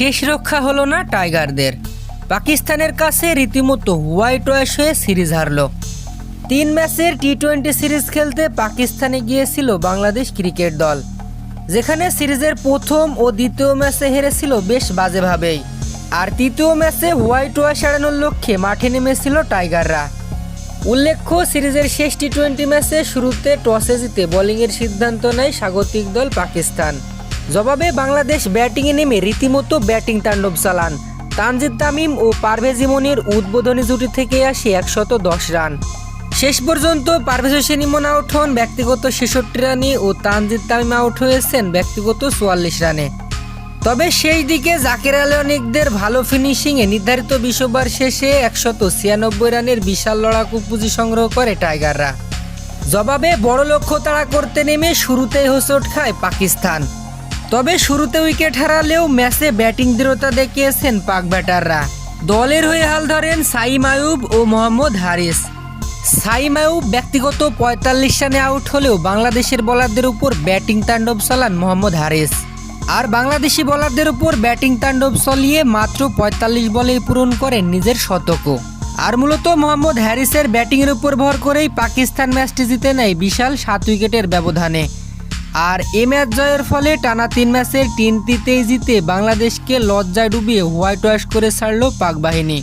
শেষ রক্ষা হলো না টাইগারদের। পাকিস্তানের কাছে রীতিমতো হোয়াইট ওয়াশ হয়ে সিরিজ হারল। তিন ম্যাচের টি টোয়েন্টি সিরিজ খেলতে পাকিস্তানে গিয়েছিল বাংলাদেশ ক্রিকেট দল, যেখানে সিরিজের প্রথম ও দ্বিতীয় ম্যাচে হেরেছিল বেশ বাজেভাবেই। আর তৃতীয় ম্যাচে হোয়াইট ওয়াশ এড়ানোর লক্ষ্যে মাঠে নেমেছিল টাইগাররা। উল্লেখ্য, সিরিজের শেষ টি টোয়েন্টি ম্যাচে শুরুতে টসে জিতে বোলিংয়ের সিদ্ধান্ত নেয় স্বাগতিক দল পাকিস্তান। জবাবে বাংলাদেশ ব্যাটিংয়ে নেমে রীতিমতো ব্যাটিং তাণ্ডব চালান। তানজিদ তামিম ও পারভেজ ইমনের উদ্বোধনী জুটি থেকে আসে একশত দশ রান। শেষ পর্যন্ত পারভেজ হোসেন ইমন আউট হন, ব্যক্তিগত ছেষট্টি রানে ও তানজিদ তামিম আউট হয়েছেন ব্যক্তিগত চুয়াল্লিশ রানে। তবে সেই দিকে জাকির আলী ভালো ফিনিশিংয়ে নির্ধারিত বিশ ওভার শেষে একশত ছিয়ানব্বই রানের বিশাল লড়াকু পুঁজি সংগ্রহ করে টাইগাররা। জবাবে বড় লক্ষ্য তাড়া করতে নেমে শুরুতেই হোঁচট খায় পাকিস্তান। তবে শুরুতে উইকেট হারালেও ম্যাচে ব্যাটিং দৃঢ়তা দেখিয়েছেন পাক ব্যাটাররা। দলের হয়ে হাল ধরেন সাইম আয়ুব ও মোহাম্মদ হারিস। সাইম আয়ুব ব্যক্তিগত পঁয়তাল্লিশ রানে আউট হলেও বাংলাদেশের বোলারদের উপর ব্যাটিং তাণ্ডব চালান মোহাম্মদ হারিস। আর বাংলাদেশি বোলারদের উপর ব্যাটিং তাণ্ডব চলিয়ে মাত্র পঁয়তাল্লিশ বলেই পূরণ করেন নিজের শতকও। আর মূলত মোহাম্মদ হ্যারিসের ব্যাটিংয়ের উপর ভর করেই পাকিস্তান ম্যাচটি জিতে নেয় বিশাল সাত উইকেটের ব্যবধানে। আর এ ম্যাচ জয়ের ফলে টানা তিন ম্যাচের তিনটিতেই জিতে বাংলাদেশকে লজ্জায় ডুবিয়ে হোয়াইট ওয়াশ করে ছাড়ল পাক বাহিনী।